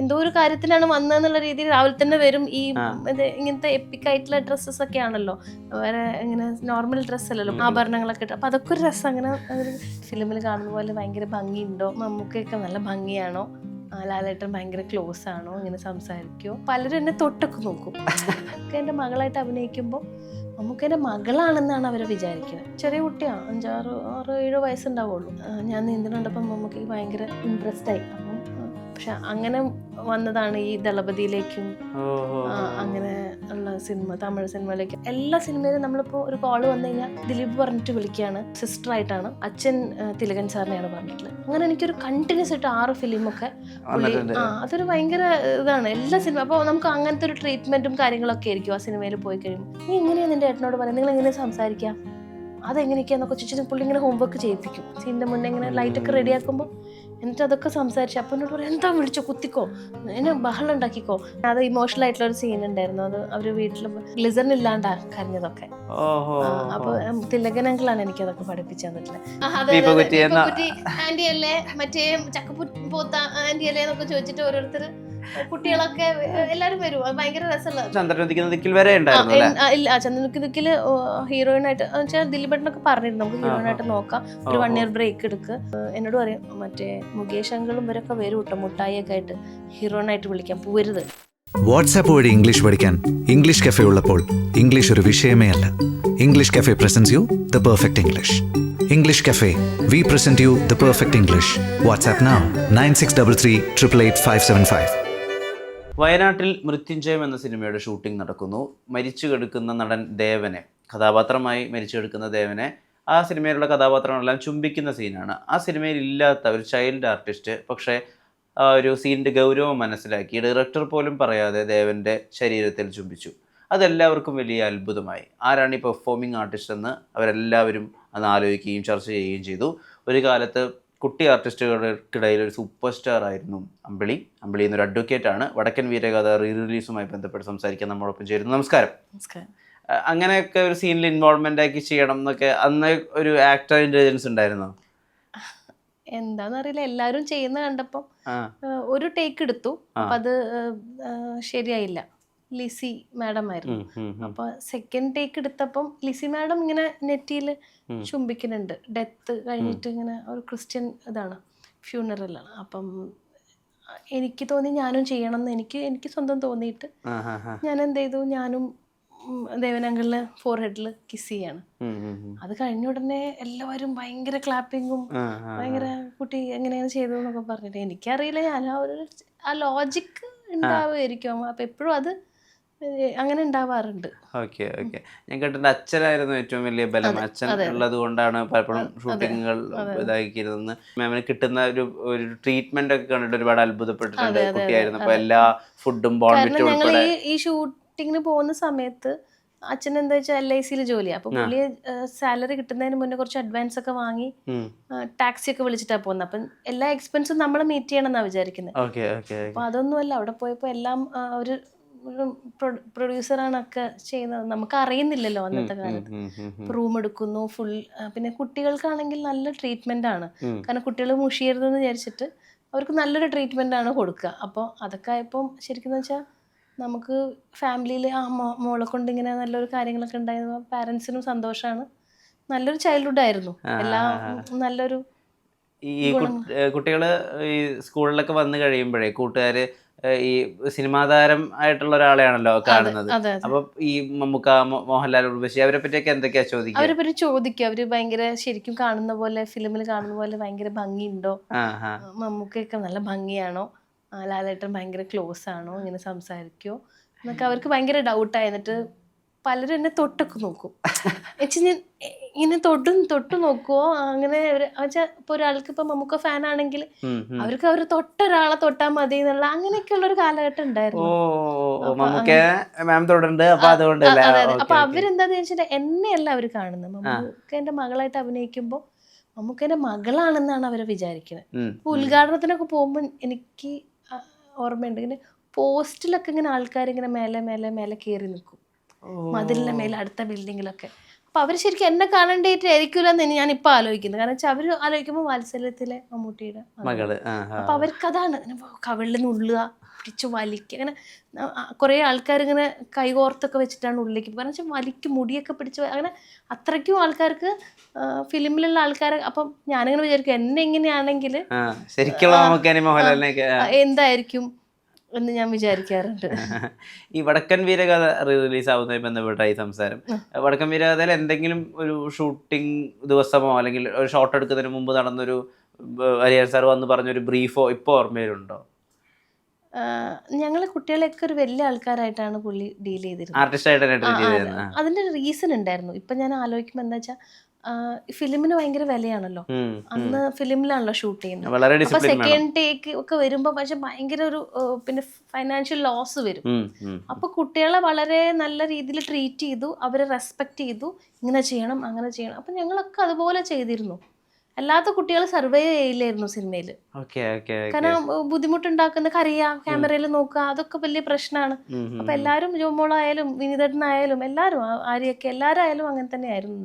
എന്തോ ഒരു കാര്യത്തിനാണ് വന്നതെന്നുള്ള രീതിയിൽ രാവിലെ തന്നെ വരും. ഈ ഇങ്ങനത്തെ എപ്പിക് ആയിട്ടുള്ള ഡ്രസ്സസ് ഒക്കെ ആണല്ലോ. വേറെ ഇങ്ങനെ നോർമൽ ഡ്രസ്സ് അല്ലല്ലോ ആഭരണങ്ങളൊക്കെ ഇട്ട്. അപ്പൊ അതൊക്കെ ഒരു രസം. അങ്ങനെ ഫിലിമിൽ കാണുന്ന പോലെ ഭയങ്കര ഭംഗിയുണ്ടോ? മമ്മൂക്കൊക്കെ നല്ല ഭംഗിയാണോ? ലാലേട്ടൻ ഭയങ്കര ക്ലോസ് ആണോ? ഇങ്ങനെ സംസാരിക്കുമോ പലരും എന്നെ തൊട്ടൊക്കെ നോക്കും. ഒക്കെ എന്റെ മകളായിട്ട് അഭിനയിക്കുമ്പോൾ നമുക്ക് എന്റെ മകളാണെന്നാണ് അവരെ വിചാരിക്കുന്നത് ചെറിയ കുട്ടിയാണ് അഞ്ചാറ് ആറ് ഏഴ് വയസ്സുണ്ടാവുള്ളൂ. ഞാൻ നീന്തലുണ്ടപ്പം നമുക്ക് ഭയങ്കര ഇൻട്രസ്റ്റ് ആയി. പക്ഷെ അങ്ങനെ വന്നതാണ് ഈ ദളപതിയിലേക്കും അങ്ങനെ ഉള്ള സിനിമ തമിഴ് സിനിമയിലേക്ക്. എല്ലാ സിനിമയിലും നമ്മളിപ്പോൾ ഒരു കോൾ വന്നു കഴിഞ്ഞാൽ ദിലീപ് പറഞ്ഞിട്ട് വിളിക്കുകയാണ് സിസ്റ്റർ ആയിട്ടാണ്. അച്ഛൻ തിലകൻ സാറിനെയാണ് പറഞ്ഞിട്ടുള്ളത്. അങ്ങനെ എനിക്കൊരു കണ്ടിന്യൂസ് ആയിട്ട് ആറ് ഫിലിം ഒക്കെ ആ അതൊരു ഭയങ്കര ഇതാണ്. എല്ലാ സിനിമ അപ്പോൾ നമുക്ക് അങ്ങനത്തെ ഒരു ട്രീറ്റ്മെന്റും കാര്യങ്ങളൊക്കെ ആയിരിക്കും ആ സിനിമയിൽ പോയി കഴിയുമ്പോൾ നീ എങ്ങനെയാ നിന്റെ ഏട്ടനോട് പറയാം നിങ്ങൾ എങ്ങനെ സംസാരിക്കാം അതെങ്ങനെയൊക്കെയാന്നൊക്കെ ചോദിച്ചു പുള്ളി ഇങ്ങനെ ഹോംവർക്ക് ചെയ്യിപ്പിക്കും. സീനിന്റെ മുന്നേ ഇങ്ങനെ ലൈറ്റൊക്കെ റെഡിയാക്കുമ്പോൾ എന്നിട്ട് അതൊക്കെ സംസാരിച്ച് അപ്പം എന്നോട് പറയാം എന്താ വിളിച്ചോ? കുത്തിക്കോ. എന്നെ ബഹളം ഉണ്ടാക്കിക്കോ. അത് ഇമോഷണൽ ആയിട്ടുള്ള ഒരു സീൻ ഉണ്ടായിരുന്നു. അത് അവർ വീട്ടിൽ ഗ്ലിസറിൻ ഇല്ലാണ്ടാ കരഞ്ഞതൊക്കെ. അപ്പൊ തിലകൻ അങ്കിളാണ് എനിക്ക് അതൊക്കെ പഠിപ്പിച്ചു തന്നിട്ടുള്ളത് ആന്റി അല്ലേ മറ്റേ ചക്കപ്പൂത്ത ആന്റി അല്ലേ എന്നൊക്കെ ചോദിച്ചിട്ട് ഓരോരുത്തർ കുട്ടികളൊക്കെ എല്ലാരും വരും. അത് ഭയങ്കര രസമുള്ള ചന്ദ്രൻ വരെ ഉണ്ടായിരുന്നു അല്ലേ? ഇല്ല ചന്ദ്രനുക്ക് ഹീറോയിൻ ആയിട്ട് വെച്ചാൽ ദിലീപേട്ടനൊക്കെ പറഞ്ഞിരുന്നു. നമുക്ക് ഹീറോയിൻ ആയിട്ട് നോക്കാം. ഒരു വൺ ഇയർ ബ്രേക്ക് എടുക്ക്. എന്നോട് പറയും മറ്റേ മുകേഷ് അങ്കിളും ഇവരൊക്കെ വരും കേട്ടോ മുട്ടായിയൊക്കെ ആയിട്ട്. ഹീറോയിൻ ആയിട്ട് വിളിക്കാൻ പോരുത്. വാട്സാപ്പ് വഴി ഇംഗ്ലീഷ് പഠിക്കാൻ ഇംഗ്ലീഷ് കഫേ ഉള്ളപ്പോൾ ഇംഗ്ലീഷ് ഒരു വിഷയമേ അല്ല. English cafe presents you the perfect English English cafe we present you the perfect English WhatsApp now nine six double three triple eight five seven five വയനാട്ടിൽ മൃത്യുഞ്ജയം എന്ന സിനിമയുടെ shooting നടക്കുന്നു. മരിച്ചു കിടക്കുന്ന നടൻ ദേവനെ കഥാപാത്രമായി മരിച്ചു കിടക്കുന്ന ദേവനെ ആ സിനിമയിലുള്ള കഥാപാത്രങ്ങളെല്ലാം ചുംബിക്കുന്ന സീനാണ്. ആ സിനിമയിൽ ഇല്ലാത്ത ഒരു ചൈൽഡ് ആർട്ടിസ്റ്റ് പക്ഷേ ആ ഒരു സീനിന്റെ ഗൗരവം മനസ്സിലാക്കി ഡയറക്ടർ പോലും പറയാതെ ദേവന്റെ ശരീരത്തിൽ ചുംബിച്ചു. അതെല്ലാവർക്കും വലിയ അത്ഭുതമായി. ആരാണ് ഈ പെർഫോമിംഗ് ആർട്ടിസ്റ്റ് എന്ന് അവരെല്ലാവരും അന്ന് ആലോചിക്കുകയും ചർച്ച ചെയ്യുകയും ചെയ്തു. ഒരു കാലത്ത് കുട്ടി ആർട്ടിസ്റ്റുകൾക്കിടയിൽ ഒരു സൂപ്പർ സ്റ്റാർ ആയിരുന്നു അമ്പിളി. അമ്പിളി എന്നൊരു അഡ്വക്കേറ്റ് ആണ്. വടക്കൻ വീരകഥ റീ റിലീസുമായി ബന്ധപ്പെട്ട് സംസാരിക്കാൻ നമ്മളോടൊപ്പം ചേരുന്നു. നമസ്കാരം. അങ്ങനെയൊക്കെ ഒരു സീനിൽ ഇൻവോൾവ്മെന്റ് ആക്കി ചെയ്യണം എന്നൊക്കെ അന്ന് ഒരു ആക്ടർ ഇന്റലിജൻസ് ഉണ്ടായിരുന്നു? എന്താന്നറിയില്ല. എല്ലാരും ചെയ്യുന്ന കണ്ടപ്പോൾ ഒരു ടേക്ക് എടുത്തു. അപ്പൊ അത് ശരിയായില്ല. ലിസി മാഡം ആയിരുന്നു. അപ്പൊ സെക്കൻഡ് ടേക്ക് എടുത്തപ്പം ലിസി മാഡം ഇങ്ങനെ നെറ്റിയിൽ. ചുംബിക്കുന്നുണ്ട്. ഡെത്ത് കഴിഞ്ഞിട്ട് ഇങ്ങനെ ഒരു ക്രിസ്ത്യൻ ഇതാണ് ഫ്യൂണറലാണ് അപ്പം എനിക്ക് തോന്നി ഞാനും ചെയ്യണം എന്ന് എനിക്ക് എനിക്ക് സ്വന്തം തോന്നിയിട്ട്. ഞാൻ എന്ത് ചെയ്തു? ഞാനും ദേവനങ്കളിലെ ഫോർ ഹെഡിൽ കിസ് ചെയ്യാണ്. അത് കഴിഞ്ഞ ഉടനെ എല്ലാവരും ഭയങ്കര ക്ലാപ്പിങ്ങും ഭയങ്കര കുട്ടി എങ്ങനെയാണ് ചെയ്തു എന്നൊക്കെ പറഞ്ഞിട്ട് എനിക്കറിയില്ല. ഞാൻ ആ ഒരു ആ ലോജിക്ക് ഉണ്ടാവുമായിരിക്കും. അപ്പൊ എപ്പോഴും അത് അങ്ങനെ ഉണ്ടാവാറുണ്ട്. Okay okay. ഞാൻ കേട്ടിട്ട് അച്ഛനായിരുന്നു ഏറ്റവും വലിയ ബലം. അച്ഛൻ. ഉള്ളത് കൊണ്ടാണ് പലപ്പോഴും ഷൂട്ടിങ്ങുകൾ. ഇതാക്കിയിരുന്നത്. മാമിന് കിട്ടുന്ന ഒരു ഒരു ട്രീറ്റ്മെന്റ് ഒക്കെ കണ്ടിട്ട് ഒരുപാട് അത്ഭുതപ്പെട്ടിട്ടുണ്ട് അതെ, അതെ, കുട്ടിയായിരുന്നു. അപ്പൊ എല്ലാ ഫുഡും ബോണ്ടിറ്റും ബോൺവിറ്റും ഉൾപ്പെടെ ഈ ഷൂട്ടിങ്ങിന് പോകുന്ന സമയത്ത് അച്ഛൻ എന്താ വെച്ചാൽ എൽ ഐ സിയിൽ ജോലിയാണ് അപ്പൊ പുള്ളിയെ പുള്ളി സാലറി കിട്ടുന്നതിന് മുന്നേ കുറച്ച് അഡ്വാൻസ് ഒക്കെ വാങ്ങി ടാക്സി ഒക്കെ വിളിച്ചിട്ടാ പോകുന്നത് അപ്പം എല്ലാ എക്സ്പെൻസും നമ്മൾ മീറ്റ് ചെയ്യണം എന്നാണ് വിചാരിക്കുന്നത് അപ്പൊ അതൊന്നുമല്ല. അവിടെ പോയപ്പോ എല്ലാം ഒരു പ്രൊഡ്യൂസറാണ് ഒക്കെ ചെയ്യുന്നത്. നമുക്ക് അറിയുന്നില്ലല്ലോ അന്നത്തെ കാലത്ത്. റൂം എടുക്കുന്നു ഫുൾ പിന്നെ കുട്ടികൾക്കാണെങ്കിൽ നല്ല ട്രീറ്റ്മെന്റ് ആണ്. കാരണം കുട്ടികൾ മുഷിയരുതെന്ന് വിചാരിച്ചിട്ട് അവർക്ക് നല്ലൊരു ട്രീറ്റ്മെന്റ് ആണ് കൊടുക്കുക അപ്പോൾ അതൊക്കെ ആയപ്പോൾ ശരിക്കും വെച്ചാൽ നമുക്ക് ഫാമിലിയിൽ ആ മോ- മോളെ കൊണ്ട് ഇങ്ങനെ നല്ലൊരു കാര്യങ്ങളൊക്കെ ഉണ്ടായിരുന്നു പാരൻസിനും സന്തോഷമാണ് നല്ലൊരു ചൈൽഡ്ഹുഡ് ആയിരുന്നു. എല്ലാ. നല്ലൊരു ഈ കുട്ടികൾ ഈ സ്കൂളിലൊക്കെ വന്നു കഴിയുമ്പോഴേ കൂട്ടുകാര് ഈ സിനിമാ താരം ആയിട്ടുള്ള ഒരാളെയാണല്ലോ കാണുന്നത്. അപ്പൊ ഈ മമ്മൂക്ക മോഹൻലാൽ ഉർവശി അവരെ പറ്റിയൊക്കെ എന്തൊക്കെയാ ചോദിക്കുക? അവരെ പറ്റി ചോദിക്കും. അവർ ഭയങ്കര ശരിക്കും കാണുന്ന പോലെ ഫിലിമിൽ കാണുന്ന പോലെ ഭയങ്കര ഭംഗിയുണ്ടോ? മമ്മൂക്കൊക്കെ നല്ല ഭംഗിയാണോ? ലാലേട്ടൻ ഭയങ്കര ക്ലോസ് ആണോ? ഇങ്ങനെ സംസാരിക്കോ? എന്നൊക്കെ അവർക്ക് ഭയങ്കര ഡൗട്ടായി എന്നിട്ട് പലരും എന്നെ തൊട്ടൊക്കെ നോക്കും. ഞാൻ ഇങ്ങനെ തൊട്ടും തൊട്ട് നോക്കുവോ? അങ്ങനെ ഇപ്പൊ ഒരാൾക്ക് ഇപ്പൊ മമ്മൂക്ക ഫാൻ ആണെങ്കിൽ. അവർക്ക് അവർ തൊട്ടൊരാളെ തൊട്ടാ തൊട്ടാൽ മതി എന്നുള്ള അങ്ങനെയൊക്കെയുള്ള ഒരു കാലഘട്ടം ഉണ്ടായിരുന്നു. അപ്പൊ. അവരെന്താന്ന് വെച്ചിട്ട് എന്നെയല്ല അവർ കാണുന്നത് മമ്മൂക്കേന്റെ മകളായിട്ട് അഭിനയിക്കുമ്പോൾ മമ്മൂക്കേന്റെ മകളാണെന്നാണ് അവരെ വിചാരിക്കുന്നത് ഉദ്ഘാടനത്തിനൊക്കെ പോകുമ്പോൾ എനിക്ക് ഓർമ്മയുണ്ട്. ഇങ്ങനെ പോസ്റ്റിലൊക്കെ ഇങ്ങനെ ആൾക്കാർ ഇങ്ങനെ മേലെ മേലെ മേലെ കയറി നിൽക്കും. മതിലിന്റെ മേലെ അടുത്ത ബിൽഡിങ്ങിലൊക്കെ. അപ്പൊ അവർ ശരിക്കും എന്നെ കാണേണ്ടിയിട്ടായിരിക്കില്ല എന്ന് ഞാൻ ഇപ്പൊ ആലോചിക്കുന്നത്. കാരണം വെച്ചാൽ അവർ ആലോചിക്കുമ്പോൾ വാത്സല്യത്തിലെ മമ്മൂട്ടിയുടെ. മകൾ. ആ ആ. അപ്പൊ അവർക്ക് അതാണ് കവിളിൽ നിന്ന് ഉള്ളുക പിടിച്ച് വലിക്കുക. അങ്ങനെ കുറേ ആൾക്കാർ ഇങ്ങനെ കൈകോർത്തൊക്കെ വെച്ചിട്ടാണ് ഉള്ളിലേക്ക് കാരണം വെച്ചാൽ വലിക്ക് മുടിയൊക്കെ പിടിച്ച് അങ്ങനെ അത്രയ്ക്കും ആൾക്കാർക്ക് ഫിലിമിലുള്ള ആൾക്കാരെ അപ്പം ഞാനിങ്ങനെ വിചാരിക്കും എന്നെ ഇങ്ങനെയാണെങ്കിൽ. എന്തായിരിക്കും? എന്ന് ഞാൻ വിചാരിക്കാറുണ്ട്. ഈ വടക്കൻ വീരകഥ റിലീസ് ബന്ധപ്പെട്ട ഈ സംസാരം. വടക്കൻ വീരകഥയിൽ എന്തെങ്കിലും ഒരു ഷൂട്ടിംഗ് ദിവസമോ അല്ലെങ്കിൽ ഒരു ഷോട്ട് എടുക്കുന്നതിന് മുമ്പ് നടന്നൊരു ഹരിഹർ സാർ വന്ന് പറഞ്ഞൊരു ബ്രീഫോ ഇപ്പോൾ ഓർമ്മയിലുണ്ടോ? ഞങ്ങൾ കുട്ടികളെയൊക്കെ ഒരു വലിയ ആൾക്കാരായിട്ടാണ് പുള്ളി ഡീൽ ചെയ്തിരുന്നത്. അതിന്റെ റീസൺ ഉണ്ടായിരുന്നു. ഇപ്പൊ ഞാൻ ആലോചിക്കുമ്പോൾ എന്താ വെച്ചാൽ ഫിലിമിന് ഭയങ്കര വിലയാണല്ലോ. അന്ന് ഫിലിമിലാണല്ലോ ഷൂട്ട് ചെയ്യുന്നത്. അപ്പൊ സെക്കൻഡ് ടേക്ക് ഒക്കെ വരുമ്പോ പക്ഷെ ഭയങ്കര ഒരു പിന്നെ ഫൈനാൻഷ്യൽ ലോസ് വരും. അപ്പൊ കുട്ടികളെ വളരെ നല്ല രീതിയിൽ ട്രീറ്റ് ചെയ്തു അവരെ റെസ്പെക്ട് ചെയ്തു. ഇങ്ങനെ ചെയ്യണം അങ്ങനെ ചെയ്യണം. അപ്പൊ ഞങ്ങളൊക്കെ അതുപോലെ ചെയ്തിരുന്നു. അല്ലാത്ത കുട്ടികൾ സർവൈവ് ചെയ്യില്ലായിരുന്നു സിനിമയിൽ കാരണം ബുദ്ധിമുട്ടുണ്ടാക്കുന്ന കറിയാ ക്യാമറയിൽ നോക്കുക അതൊക്കെ വലിയ പ്രശ്നമാണ്. അപ്പൊ എല്ലാരും ജോമോളായാലും വിനീതേട്ടനായാലും എല്ലാരും ആര്യൊക്കെ എല്ലാരും ആയാലും അങ്ങനെ തന്നെയായിരുന്നു.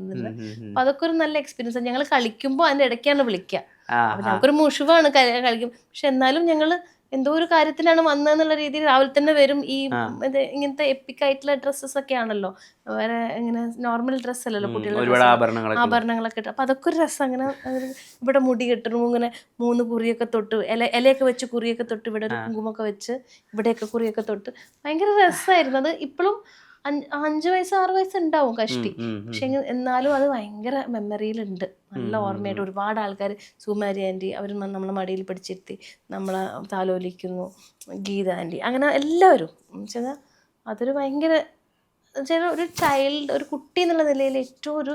അപ്പൊ അതൊക്കെ ഒരു നല്ല എക്സ്പീരിയൻസ് ഞങ്ങൾ കളിക്കുമ്പോൾ അതിന്റെ ഇടയ്ക്കാണ് വിളിക്കുക. അപ്പൊ. ഞങ്ങൾക്കൊരു മുഷിവാണ് കളിക്കും. പക്ഷെ എന്നാലും ഞങ്ങൾ എന്തോ ഒരു കാര്യത്തിനാണ് വന്നതെന്നുള്ള രീതിയിൽ രാവിലെ തന്നെ വരും. ഈ ഇത് ഇങ്ങനത്തെ എപ്പിക് ആയിട്ടുള്ള ഡ്രസ്സസ് ഒക്കെ ആണല്ലോ. വേറെ ഇങ്ങനെ നോർമൽ ഡ്രസ്സ് അല്ലല്ലോ കുട്ടികളുടെ. ആഭരണങ്ങളൊക്കെ. ഇട്ട്. അപ്പൊ അതൊക്കെ ഒരു രസം. അങ്ങനെ ഇവിടെ മുടി കെട്ടും ഇങ്ങനെ മൂന്ന് കുറിയൊക്കെ തൊട്ട് ഇല ഇലയൊക്കെ വെച്ച് കുറിയൊക്കെ തൊട്ട് ഇവിടെ ഒരു കുങ്കുമൊക്കെ വെച്ച് ഇവിടെയൊക്കെ കുറിയൊക്കെ തൊട്ട്. ഭയങ്കര രസമായിരുന്നു അത് ഇപ്പോഴും അഞ്ചു വയസ്സ് ആറു വയസ്സ് ഉണ്ടാവും കഷ്ടി. പക്ഷെ എന്നാലും അത് ഭയങ്കര മെമ്മറിയിലുണ്ട്. നല്ല ഓർമ്മയായിട്ട് ഒരുപാട് ആൾക്കാർ സുമാരി ആന്റി അവർ നമ്മളെ മടിയിൽ പിടിച്ചിരുത്തി നമ്മളെ താലോലിക്കുന്നു ഗീത ആന്റി അങ്ങനെ എല്ലാവരും. വെച്ചാൽ അതൊരു ഭയങ്കര ഒരു ചൈൽഡ് ഒരു കുട്ടി എന്നുള്ള നിലയിൽ ഏറ്റവും ഒരു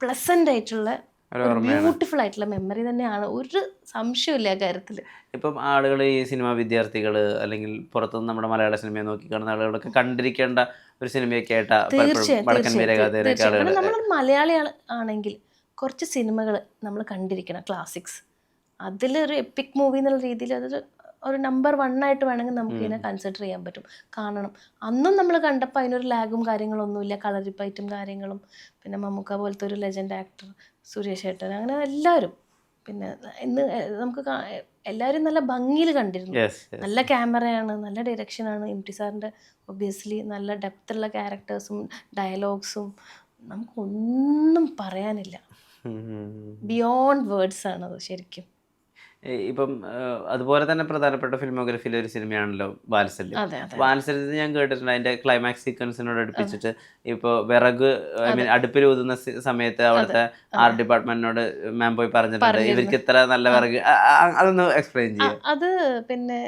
പ്ലസന്റ് ആയിട്ടുള്ള ബ്യൂട്ടിഫുൾ ആയിട്ടുള്ള മെമ്മറി തന്നെയാണ്. ഒരു സംശയമില്ല ആ കാര്യത്തിൽ ഇപ്പം ആളുകൾ ഈ സിനിമ വിദ്യാർത്ഥികൾ അല്ലെങ്കിൽ പുറത്തുനിന്ന് നമ്മുടെ മലയാള സിനിമയെ നോക്കി കാണുന്ന ആളുകളൊക്കെ കണ്ടിരിക്കേണ്ട ഒരു സിനിമയൊക്കെ ആയിട്ടാ തീർച്ചയായും നമ്മൾ മലയാളി ആണെങ്കിൽ കുറച്ച് സിനിമകൾ നമ്മൾ കണ്ടിരിക്കണം ക്ലാസിക്സ് അതിലൊരു എപ്പിക് മൂവി എന്നുള്ള രീതിയിൽ അതൊരു ഒരു നമ്പർ വൺ ആയിട്ട് വേണമെങ്കിൽ നമുക്ക് ഇതിനെ കൺസിഡർ ചെയ്യാൻ പറ്റും. കാണണം. അന്നും നമ്മൾ കണ്ടപ്പോൾ അതിനൊരു ലാഗും കാര്യങ്ങളൊന്നുമില്ല. കളറിപ്പയറ്റും കാര്യങ്ങളും. പിന്നെ മമ്മൂക്ക പോലത്തെ ഒരു ലെജൻഡ് ആക്ടർ സുരേഷ് ഏട്ടൻ അങ്ങനെ എല്ലാവരും. പിന്നെ ഇന്ന് നമുക്ക് എല്ലാവരും നല്ല ഭംഗിയിൽ കണ്ടിരുന്നു. നല്ല ക്യാമറയാണ് നല്ല ഡയറക്ഷനാണ് എം ടി സാറിന്റെ ഒബിയസ്ലി നല്ല ഡെപ്തുള്ള ക്യാരക്ടേഴ്സും ഡയലോഗ്സും നമുക്കൊന്നും പറയാനില്ല. ബിയോണ്ട് വേർഡ്സ് ആണത് ശരിക്കും. ഇപ്പം അതുപോലെ തന്നെ പ്രധാനപ്പെട്ട ഫിലിമോഗ്രഫിയിലെ ഒരു സിനിമയാണല്ലോ വാത്സല്യം. അതെ വാത്സല്യത്തിൽ ഞാൻ കേട്ടിട്ടുണ്ട് അതിന്റെ ക്ലൈമാക്സ് സീക്വൻസിനോട് അടുപ്പിച്ചിട്ട് ഇപ്പൊ വിറക് ഐ മീൻ അടുപ്പിൽ ഊതുന്ന സമയത്ത് അവിടുത്തെ ആർട്ട് ഡിപ്പാർട്ട്മെന്റിനോട് മാം പോയി പറഞ്ഞിട്ടുണ്ട്. ഇവർക്ക് ഇത്ര നല്ല വിറക് അതൊന്ന് എക്സ്പ്ലെയിൻ ചെയ്യാം. അത് പിന്നെ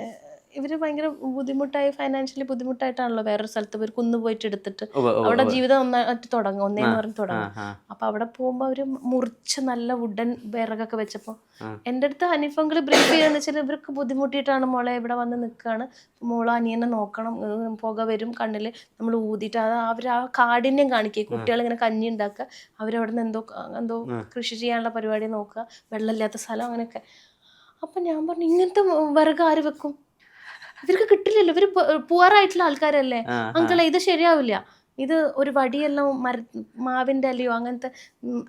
ഇവർ ഭയങ്കര ബുദ്ധിമുട്ടായി ഫൈനാൻഷ്യലി ബുദ്ധിമുട്ടായിട്ടാണല്ലോ വേറൊരു സ്ഥലത്ത് ഇവർ കുന്നു പോയിട്ട് എടുത്തിട്ട്. അവിടെ ജീവിതം ഒന്നായിട്ട് തുടങ്ങും ഒന്നേന്ന് പറഞ്ഞ് തുടങ്ങും. അപ്പൊ അവിടെ പോകുമ്പോ അവർ മുറിച്ച് നല്ല വുഡൻ വിറകൊക്കെ വെച്ചപ്പോ എന്റെ എന്റെ അടുത്ത് ഹനീഫങ്കിൾ ബ്രീഫ് ചെയ്യാന്ന് വെച്ചാൽ ഇവർക്ക് ബുദ്ധിമുട്ടിയിട്ടാണ് മോളെ ഇവിടെ വന്ന് നിൽക്കുകയാണ് മോളെ അനിയനെ നോക്കണം പുക വരും കണ്ണിൽ നമ്മൾ ഊതിയിട്ട് അത് അവർ ആ കാഠിന്യം കാണിക്കുക കുട്ടികൾ ഇങ്ങനെ കഞ്ഞി ഉണ്ടാക്കുക. അവരവിടെ നിന്ന് എന്തോ എന്തോ കൃഷി ചെയ്യാനുള്ള പരിപാടി നോക്കുക. വെള്ളമില്ലാത്ത സ്ഥലം അങ്ങനെയൊക്കെ. അപ്പൊ ഞാൻ പറഞ്ഞു ഇങ്ങനത്തെ വിറക് ആര് വെക്കും? ഇവർക്ക് കിട്ടില്ലല്ലോ. ഇവർ പുവറായിട്ടുള്ള ആൾക്കാരല്ലേ. അങ്കിളെ ഇത് ശരിയാവില്ല. ഇത് ഒരു വടിയെല്ലാം മര മാവിന്റെ അല്ലയോ അങ്ങനത്തെ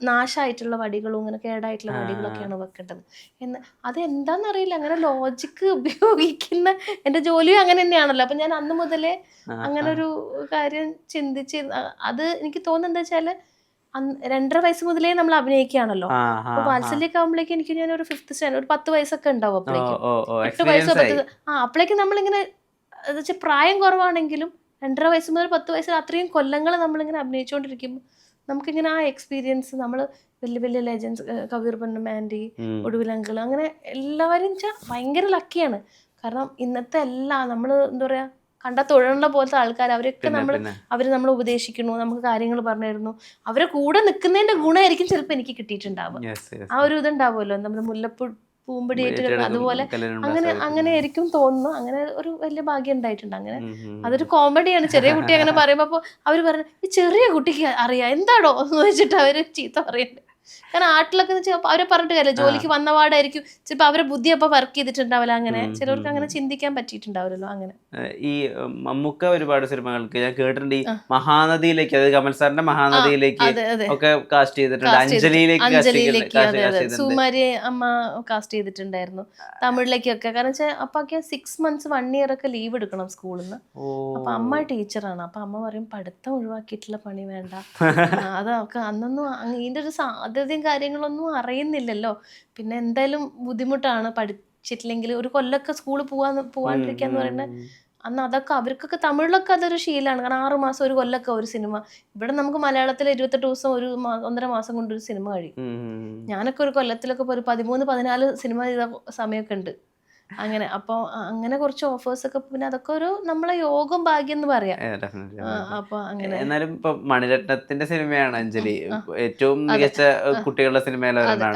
നാശമായിട്ടുള്ള വടികളും ഇങ്ങനെ കേടായിട്ടുള്ള വടികളൊക്കെയാണ് വെക്കേണ്ടത്. എന്ന് അത് എന്താണെന്നറിയില്ല അങ്ങനെ ലോജിക്ക് ഉപയോഗിക്കുന്ന എന്റെ ജോലിയും അങ്ങനെ തന്നെയാണല്ലോ. അപ്പം ഞാൻ അന്ന് മുതലേ അങ്ങനെ ഒരു കാര്യം ചിന്തിച്ച് അത് എനിക്ക് തോന്നുന്നത് എന്താ വെച്ചാൽ രണ്ടര വയസ്സ് മുതലേ നമ്മൾ അഭിനയിക്കുകയാണല്ലോ. അപ്പൊ വാത്സല്യൊക്കെ ആകുമ്പോഴേക്കും എനിക്ക് ഞാൻ ഒരു ഫിഫ്ത്ത് സ്റ്റാൻഡേർഡ് ഒരു പത്ത് വയസ്സൊക്കെ ഉണ്ടാവും അപ്പോഴേക്കും എട്ട് വയസ്സോ പത്ത് ആ അപ്പോഴേക്കും നമ്മളിങ്ങനെ വെച്ചാൽ പ്രായം കുറവാണെങ്കിലും രണ്ടര വയസ്സ് മുതൽ പത്ത് വയസ്സിൽ അത്രയും കൊല്ലങ്ങൾ നമ്മളിങ്ങനെ അഭിനയിച്ചുകൊണ്ടിരിക്കുമ്പോൾ നമുക്കിങ്ങനെ ആ എക്സ്പീരിയൻസ് നമ്മൾ വലിയ വലിയ ലെജൻസ് കബീർ പണ്ണം ആന്റി ഒടുവിലങ്കിൾ അങ്ങനെ എല്ലാവരും വെച്ചാൽ ഭയങ്കര ലക്കിയാണ് കാരണം ഇന്നത്തെ എല്ലാ നമ്മൾ എന്താ പറയുക കണ്ട തൊഴണ്ട പോലത്തെ ആൾക്കാർ അവരൊക്കെ നമ്മൾ അവർ നമ്മൾ ഉപദേശിക്കുന്നു നമുക്ക് കാര്യങ്ങൾ പറഞ്ഞു തരുന്നു അവരെ കൂടെ നിൽക്കുന്നതിന്റെ ഗുണമായിരിക്കും ചിലപ്പോൾ എനിക്ക് കിട്ടിയിട്ടുണ്ടാവുക. ആ ഒരു ഇതുണ്ടാവുമല്ലോ. നമ്മുടെ മുല്ലപ്പൂ പൂമ്പടിയേറ്റ് അതുപോലെ അങ്ങനെ അങ്ങനെ ആയിരിക്കും തോന്നുന്നു. അങ്ങനെ ഒരു വലിയ ഭാഗ്യം ഉണ്ടായിട്ടുണ്ട്. അങ്ങനെ അതൊരു കോമഡിയാണ്. ചെറിയ കുട്ടി അങ്ങനെ പറയുമ്പോൾ അപ്പോൾ അവർ പറഞ്ഞു ഈ ചെറിയ കുട്ടിക്ക് അറിയാം. എന്താണോ എന്ന് വെച്ചിട്ട് അവർ ചീത്ത പറയുന്നുണ്ട് കാരണം ആട്ടിലൊക്കെ എന്ന് വെച്ചാൽ അവരെ പറഞ്ഞിട്ട് കാര്യമില്ല. ജോലിക്ക് വന്ന പാടായിരിക്കും ചിലപ്പോൾ അവരെ ബുദ്ധി അപ്പോൾ വർക്ക് ചെയ്തിട്ടുണ്ടാവില്ല അങ്ങനെ. ചിലവർക്ക് അങ്ങനെ. ചിന്തിക്കാൻ പറ്റിയിട്ടുണ്ടാവില്ലല്ലോ അങ്ങനെ. ഈ മമ്മൂക്ക ഒരുപാട് സിനിമകൾക്ക് ഞാൻ കേട്ടിട്ടുണ്ട്. ഈ. മഹാനദിയിലേക്ക് അതായത് കമൽ സാറിന്റെ മഹാനദിയിലേക്ക് ഒക്കെ കാസ്റ്റ് ചെയ്തിട്ടുണ്ട്. അഞ്ജലിയിലേക്ക്. സുമാരി അമ്മ കാസ്റ്റ് ചെയ്തിട്ടുണ്ടായിരുന്നു. തമിഴിലേക്കൊക്കെ. കാരണം വെച്ചാൽ അപ്പൊക്കെ സിക്സ് മന്ത്സ് വൺ ഇയർ ഒക്കെ ലീവ് എടുക്കണം സ്കൂളിൽ നിന്ന്. അപ്പൊ അമ്മ ടീച്ചറാണ് അപ്പൊ അമ്മ പറയും പഠിത്തം ഒഴിവാക്കിയിട്ടുള്ള പണി വേണ്ട. അതൊക്കെ അന്നൊന്നും ഇതിന്റെ ഒരു സാധ്യതയും കാര്യങ്ങളൊന്നും അറിയുന്നില്ലല്ലോ. പിന്നെ എന്തായാലും ബുദ്ധിമുട്ടാണ് പഠിച്ചിട്ടില്ലെങ്കിൽ ഒരു കൊല്ലൊക്കെ സ്കൂളിൽ പോവാൻ പോവാണ്ടിരിക്കാന്ന് പറയുന്നത് ഉം. അന്ന് അതൊക്കെ അവർക്കൊക്കെ തമിഴിലൊക്കെ അതൊരു ശീലമാണ്. കാരണം ആറ് മാസം ഒരു കൊല്ലൊക്കെ ഒരു സിനിമ ഇവിടെ നമുക്ക് മലയാളത്തിൽ ഇരുപത്തെട്ട് ദിവസം ഒരു ഒന്നര മാസം കൊണ്ട് ഒരു സിനിമ കഴിയും. ഞാനൊക്കെ ഒരു കൊല്ലത്തിലൊക്കെ ഒരു പതിമൂന്ന് പതിനാല് സിനിമ ചെയ്ത സമയമൊക്കെ ഉണ്ട്. അങ്ങനെ അപ്പൊ അങ്ങനെ കുറച്ച് ഓഫേഴ്സ് ഒക്കെ പിന്നെ അതൊക്കെ ഒരു നമ്മളെ യോഗം ഭാഗ്യം എന്ന് പറയാം. അപ്പൊ അങ്ങനെ. എന്നാലും ഇപ്പൊ മണിരത്നത്തിന്റെ സിനിമയാണ് അഞ്ജലി. ഏറ്റവും മികച്ച കുട്ടികളുടെ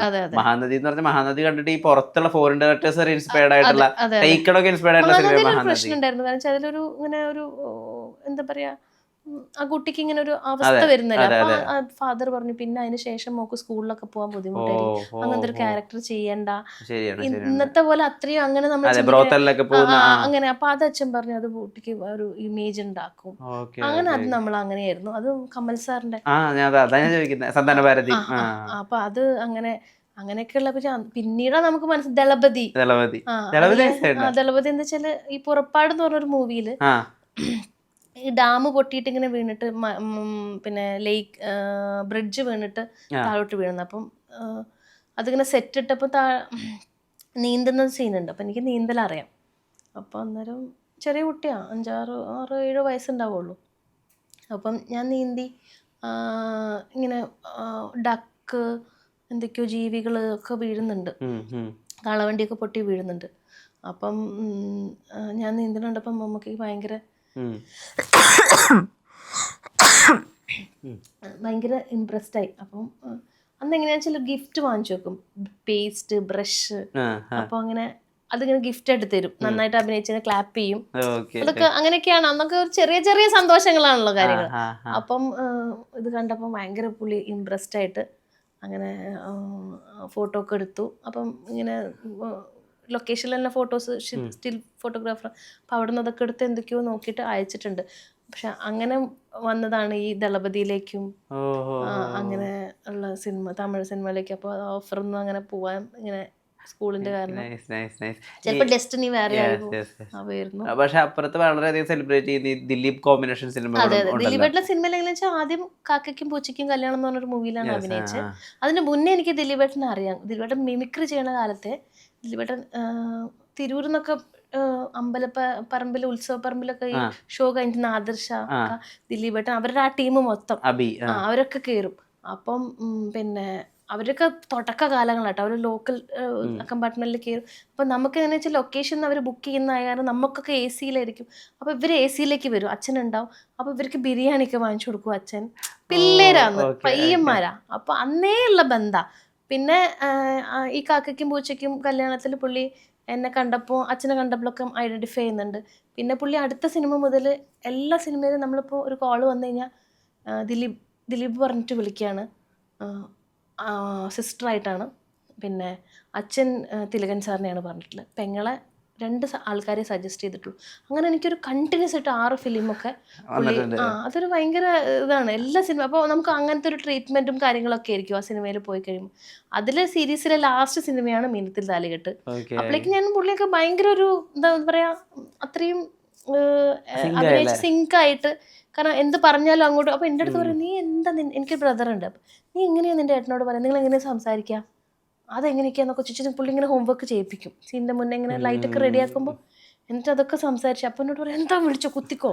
അതെ മഹാനദി എന്ന് പറഞ്ഞാൽ മഹാനദി കണ്ടിട്ട് ഈ പുറത്തുള്ള ഫോറിൻ ഡയറക്ടേഴ്സ് വരെ ഇൻസ്പയർഡ് ആയിട്ടുള്ള ഇൻസ്പയർഡ് ആയിട്ടുള്ള സിനിമ പ്രശ്നം ഉണ്ടായിരുന്നു. കാരണം വെച്ചാൽ അതിലൊരു ഇങ്ങനെ ഒരു എന്താ പറയാ ആ കുട്ടിക്ക് ഇങ്ങനെ ഒരു അവസ്ഥ വരുന്നല്ലേ? അപ്പൊ ഫാദർ പറഞ്ഞു പിന്നെ അതിന് ശേഷം മോക്ക് സ്കൂളിലൊക്കെ പോകാൻ ബുദ്ധിമുട്ടായിരിക്കും. അങ്ങനത്തെ ഒരു ക്യാരക്ടർ ചെയ്യണ്ട. ഇന്നത്തെ പോലെ അത്രയും അങ്ങനെ നമ്മൾ അങ്ങനെ. അപ്പൊ അത് അച്ഛൻ പറഞ്ഞു അത് കുട്ടിക്ക് ഒരു ഇമേജ് ഉണ്ടാക്കും. അങ്ങനെ അത് നമ്മൾ അങ്ങനെയായിരുന്നു. അത് കമൽ സാറിന്റെ അപ്പൊ അത് അങ്ങനെ അങ്ങനെയൊക്കെയുള്ള പിന്നീടാ നമുക്ക് മനസ്സിൽ ദളപതി. ദളപതി. ദളപതി. എന്താ വെച്ചാൽ ഈ പുറപ്പാട് എന്ന് പറഞ്ഞൊരു മൂവിയിൽ ആ. ഈ ഡാം പൊട്ടിയിട്ട് ഇങ്ങനെ വീണിട്ട് മ- ഉം, പിന്നെ ലേക്ക് ബ്രിഡ്ജ് വീണിട്ട് താഴോട്ട് വീണു അപ്പം ആ, അതിങ്ങനെ സെറ്റ് ഇട്ടപ്പോൾ താ നീന്തുന്ന സീനുണ്ട് അപ്പം എനിക്ക് നീന്തൽ അറിയാം. അപ്പോൾ അന്നേരം ചെറിയ കുട്ടിയാണ് അഞ്ചാറ് ആറ് ഏഴ് വയസ്സുണ്ടാവുള്ളൂ. അപ്പം ഞാൻ നീന്തി ആ, ഇങ്ങനെ ഡക്ക് എന്തൊക്കെയോ ജീവികൾ ഒക്കെ വീഴുന്നുണ്ട്. ഉം, ഉം. കാളവണ്ടിയൊക്കെ പൊട്ടി വീഴുന്നുണ്ട്. അപ്പം ഉം, ആ, ഞാൻ നീന്തലുണ്ടപ്പം നമുക്ക് ഭയങ്കര. ഭയങ്കര ഇമ്പ്രസ്ഡ് ആയി. അപ്പം അന്ന് എങ്ങനെയാണെന്ന് വെച്ചാൽ ഗിഫ്റ്റ് വാങ്ങിച്ചു വെക്കും. പേസ്റ്റ് ബ്രഷ് അപ്പൊ അങ്ങനെ അതിങ്ങനെ ഗിഫ്റ്റ് ആയിട്ട് തരും. നന്നായിട്ട് അഭിനയിച്ചതിന് ക്ലാപ്പ് ചെയ്യും. അതൊക്കെ അങ്ങനെയൊക്കെയാണ്. അന്നൊക്കെ ഒരു ചെറിയ ചെറിയ സന്തോഷങ്ങളാണല്ലോ കാര്യങ്ങൾ. അപ്പം ഇത് കണ്ടപ്പോൾ ഭയങ്കര പുള്ളി ഇമ്പ്രസ്ഡ് ആയിട്ട് അങ്ങനെ ഫോട്ടോ ഒക്കെ എടുത്തു. അപ്പം ഇങ്ങനെ ലൊക്കേഷനിൽ തന്നെ ഫോട്ടോസ് സ്റ്റിൽ ഫോട്ടോഗ്രാഫർ അപ്പം അവിടെ നിന്ന് അതൊക്കെ എടുത്ത് എന്തൊക്കെയോ നോക്കിയിട്ട് അയച്ചിട്ടുണ്ട്. പക്ഷെ അങ്ങനെ വന്നതാണ് ഈ ദളപതിയിലേക്കും. അങ്ങനെ ഉള്ള സിനിമ തമിഴ് സിനിമയിലേക്ക്. അപ്പോൾ ഒന്നും അങ്ങനെ പോവാൻ ഇങ്ങനെ സ്കൂളിന്റെ കാരണം. ചിലപ്പോൾ ഡെസ്റ്റിനി വേറെ പക്ഷെ അപ്പുറത്ത് വളരെയധികം സെലിബ്രേറ്റ് ചെയ്യുന്ന ദിലീപ് കോമ്പിനേഷൻ അതെ സിനിമകളും അതെ ഉണ്ടല്ലോ. ദിലീപേട്ടിലെ സിനിമയിൽ വെച്ചാൽ ആദ്യം കാക്കയ്ക്കും പൂച്ചയ്ക്കും കല്യാണം എന്ന് പറഞ്ഞൊരു മൂവിയിലാണ് അഭിനയിച്ചത്. അതിന് മുന്നേ എനിക്ക് ദിലീപേട്ടനെ അറിയാം. ദിലീപേട്ടൻ മിമിക്രി ചെയ്യണ കാലത്തെ ദിലീപേട്ടൻ തിരൂർ എന്നൊക്കെ അമ്പലപ്പ പറമ്പിൽ ഉത്സവ പറമ്പിലൊക്കെ ഈ ഷോ കഴിഞ്ഞിരുന്ന ആദർശ ദിലീപ് ദിലീപേട്ടൻ അവരുടെ ആ ടീം മൊത്തം. അവരൊക്കെ കയറും അപ്പം പിന്നെ അവരൊക്കെ തുടക്ക കാലങ്ങളാട്ടോ. അവർ ലോക്കൽ കമ്പാർട്ട്മെന്റിൽ കയറും അപ്പം നമുക്ക് എങ്ങനെ വെച്ചാൽ ലൊക്കേഷൻ അവർ ബുക്ക് ചെയ്യുന്ന കാരണം നമുക്കൊക്കെ എ സിയിലായിരിക്കും. അപ്പോൾ ഇവർ എ സിയിലേക്ക് വരും. അച്ഛനുണ്ടാവും. അപ്പോൾ ഇവർക്ക് ബിരിയാണിയൊക്കെ വാങ്ങിച്ചു കൊടുക്കും അച്ഛൻ. പിള്ളേരാന്ന് പയ്യന്മാരാ. അപ്പോൾ അന്നേ ഉള്ള ബന്ധ. പിന്നെ ഈ കാക്കയ്ക്കും പൂച്ചയ്ക്കും കല്യാണത്തിൽ പുള്ളി എന്നെ കണ്ടപ്പോൾ അച്ഛനെ കണ്ടപ്പോഴൊക്കെ ഐഡന്റിഫൈ ചെയ്യുന്നുണ്ട്. പിന്നെ പുള്ളി അടുത്ത സിനിമ മുതൽ എല്ലാ സിനിമയിലും നമ്മളിപ്പോൾ ഒരു കോൾ വന്നു കഴിഞ്ഞാൽ ദിലീപ് ദിലീപ് പറഞ്ഞിട്ട് വിളിക്കുകയാണ്. സിസ്റ്ററായിട്ടാണ് പിന്നെ അച്ഛൻ തിലകൻ സാറിനെയാണ് പറഞ്ഞിട്ടുള്ളത്. പെങ്ങളെ രണ്ട് ആൾക്കാരെ സജസ്റ്റ് ചെയ്തിട്ടുള്ളൂ. അങ്ങനെ എനിക്കൊരു കണ്ടിന്യൂസ് ആയിട്ട് ആറ് ഫിലിമൊക്കെ. ആ അതൊരു ഭയങ്കര ഇതാണ്. എല്ലാ സിനിമ അപ്പോൾ നമുക്ക് അങ്ങനത്തെ ഒരു ട്രീറ്റ്മെന്റും കാര്യങ്ങളൊക്കെ ആയിരിക്കും ആ സിനിമയിൽ പോയി കഴിയുമ്പോൾ അതിലെ സീരീസിലെ ലാസ്റ്റ് സിനിമയാണ് മീനത്തിൽ താലികെട്ട്. അപ്പോഴേക്കും ഞാൻ പുള്ളിയൊക്കെ ഭയങ്കര ഒരു എന്താ പറയാ അത്രയും അഭിനയിച്ച് സിങ്ക് ആയിട്ട്. കാരണം എന്ത് പറഞ്ഞാലും അങ്ങോട്ട് അപ്പൊ എന്റെ അടുത്ത് പറയും നീ എന്താ എനിക്ക് ബ്രദർ ഉണ്ട്. നീ എങ്ങനെയാണ് നിന്റെ ഏട്ടനോട് പറയാം നിങ്ങൾ എങ്ങനെയാണ് സംസാരിക്കുക? അതെങ്ങനെയൊക്കെയാന്നൊക്കെ ചോദിച്ചു പുള്ളി ഇങ്ങനെ ഹോംവർക്ക് ചെയ്യിപ്പിക്കും. സീന്റെ മുന്നേ ഇങ്ങനെ ലൈറ്റൊക്കെ റെഡിയാക്കുമ്പോൾ റെഡി ആക്കുമ്പോൾ എന്നിട്ട് അതൊക്കെ സംസാരിച്ച് അപ്പം എന്നോട് പറയാം എന്താ വിളിച്ചോ? കുത്തിക്കോ.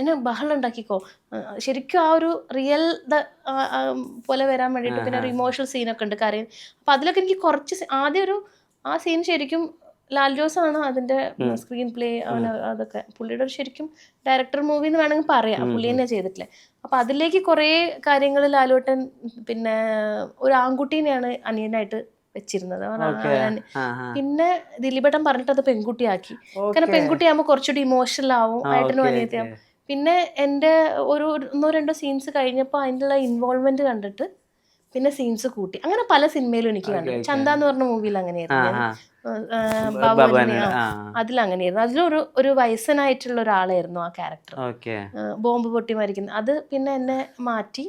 എന്നെ ബഹളം ഉണ്ടാക്കിക്കോ. ശരിക്കും ആ ഒരു റിയൽ ദ പോലെ വരാൻ വേണ്ടിയിട്ട് പിന്നെ ഒരു ഇമോഷണൽ സീനൊക്കെ ഉണ്ട് കാര്യം. അപ്പം അതിലൊക്കെ എനിക്ക് കുറച്ച് ആദ്യം ഒരു ആ സീൻ ശരിക്കും ലാൽ ജോസ് ആണ് അതിന്റെ സ്ക്രീൻ പ്ലേ അതൊക്കെ. പുള്ളിയുടെ ഒരു ശരിക്കും ഡയറക്ടർ മൂവി എന്ന് വേണമെങ്കിൽ പറയാം. പുള്ളി തന്നെ ചെയ്തിട്ടില്ലേ. അപ്പൊ അതിലേക്ക് കുറേ കാര്യങ്ങൾ ലാലുവട്ടൻ പിന്നെ ഒരു ആൺകുട്ടീനെയാണ് അനിയനായിട്ട് വെച്ചിരുന്നത്. പിന്നെ ദിലീപേട്ടൻ പറഞ്ഞിട്ട് അത് പെൺകുട്ടിയാക്കി കാരണം പെൺകുട്ടി പെൺകുട്ടിയാകുമ്പോൾ കുറച്ചുകൂടി ഇമോഷണൽ ആവും ഏട്ടനും അനിയത്തിയാവും പിന്നെ എന്റെ ഒരു ഒന്നോ രണ്ടോ സീൻസ് കഴിഞ്ഞപ്പോൾ അതിന്റെ ഇൻവോൾവ്മെന്റ് കണ്ടിട്ട് പിന്നെ സീൻസ് കൂട്ടി. അങ്ങനെ പല സിനിമയിലും എനിക്ക് കണ്ടു. ചന്ത എന്ന് പറഞ്ഞ മൂവിയിൽ അങ്ങനെയായിരുന്നു. അതിലങ്ങനെയായിരുന്നു. അതിലൊരു ഒരു വയസ്സനായിട്ടുള്ള ഒരാളായിരുന്നു ആ ക്യാരക്ടർ ബോംബ് പൊട്ടി മരിക്കുന്നത് അത് പിന്നെ എന്നെ മാറ്റി.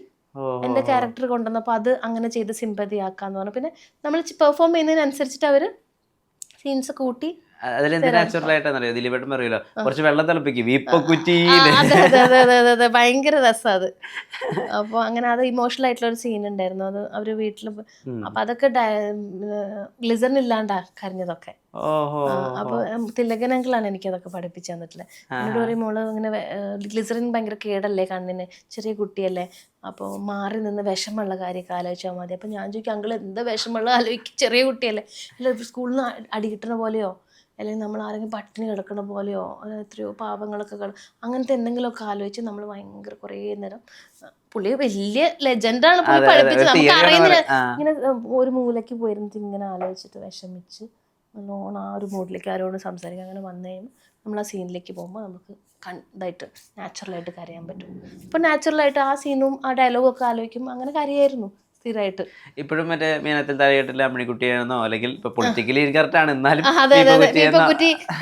എന്റെ ക്യാരക്ടർ കൊണ്ടുവന്നപ്പോൾ അത് അങ്ങനെ ചെയ്ത് സിമ്പതി ആക്കാന്ന് പറഞ്ഞു. പിന്നെ നമ്മൾ പെർഫോം ചെയ്യുന്നതിനനുസരിച്ചിട്ട് അവർ സീൻസ് കൂട്ടി അതിലെന്ത് നാച്ചുറൽ ആയിട്ടാണെന്നറിയോ ദിലീപേട്ടൻ പറയൂലോ കുറച്ച് വെള്ളം തിളപ്പിക്കും വീപ്പ ആ, കുറ്റിയിൽ. അതെ അതെ അതെ അതെ അതെ അതെ. ഭയങ്കര രസം അത്. അപ്പൊ അങ്ങനെ അത് ഇമോഷണൽ ആയിട്ടുള്ള ഒരു സീൻ ഉണ്ടായിരുന്നു. അത് അവർ വീട്ടിൽ അപ്പൊ അതൊക്കെ ഗ്ലിസറിൻ ഇല്ലാണ്ടാ കരഞ്ഞതൊക്കെ. അപ്പൊ തിലകനങ്കിളാണ് എനിക്ക് അതൊക്കെ പഠിപ്പിച്ചു തന്നിട്ടുള്ളത് എന്നോട് പറയും മോൾ ഇങ്ങനെ ഗ്ലിസറിൻ ഭയങ്കര കേടല്ലേ കണ്ണിന്? ചെറിയ കുട്ടിയല്ലേ. അപ്പോൾ മാറി നിന്ന് വിഷമുള്ള കാര്യമൊക്കെ ആലോചിച്ചാൽ മതി. അപ്പോൾ ഞാൻ ചോദിക്കും അങ്കിൾ എന്താ വിഷമുള്ള ആലോചിക്കും ചെറിയ കുട്ടിയല്ലേ? അല്ല സ്കൂളിൽ നിന്ന് അടി കിട്ടുന്ന പോലെയോ? അല്ലെങ്കിൽ നമ്മൾ ആരെങ്കിലും പട്ടിണി കിടക്കണ പോലെയോ എത്രയോ പാവങ്ങളൊക്കെ കിട അങ്ങനത്തെ എന്തെങ്കിലുമൊക്കെ ആലോചിച്ച് നമ്മൾ ഭയങ്കര കുറേ നേരം പുള്ളി വലിയ ലെജൻഡാണ് പഠിപ്പിച്ചത് നമുക്ക് അറിയുന്നില്ല. ഇങ്ങനെ ഒരു മൂലയ്ക്ക് പോയിരുന്നിട്ട് ഇങ്ങനെ ആലോചിച്ചിട്ട് വിഷമിച്ച് നല്ലോണം ആ ഒരു മൂഡിലേക്ക് ആരോട് സംസാരിക്കുക അങ്ങനെ വന്നു കഴിയുമ്പോൾ നമ്മൾ ആ സീനിലേക്ക് പോകുമ്പോൾ നമുക്ക് കണ്ടായിട്ട് ഇതായിട്ട് നാച്ചുറലായിട്ട് കരയാൻ പറ്റും. അപ്പോൾ നാച്ചുറലായിട്ട് ആ സീനും ആ ഡയലോഗൊക്കെ ഒക്കെ ആലോചിക്കുമ്പോൾ അങ്ങനെ കരയായിരുന്നു. സ്ഥിരമായിട്ട് ഇപ്പോഴും മറ്റേ മീനത്തിൽ തലയിട്ടില്ല അമ്മണിക്കുട്ടിയാണെന്നോ അല്ലെങ്കിൽ ഇപ്പൊ പൊളിറ്റിക്കലി കറക്റ്റ് ആണ്. എന്നാലും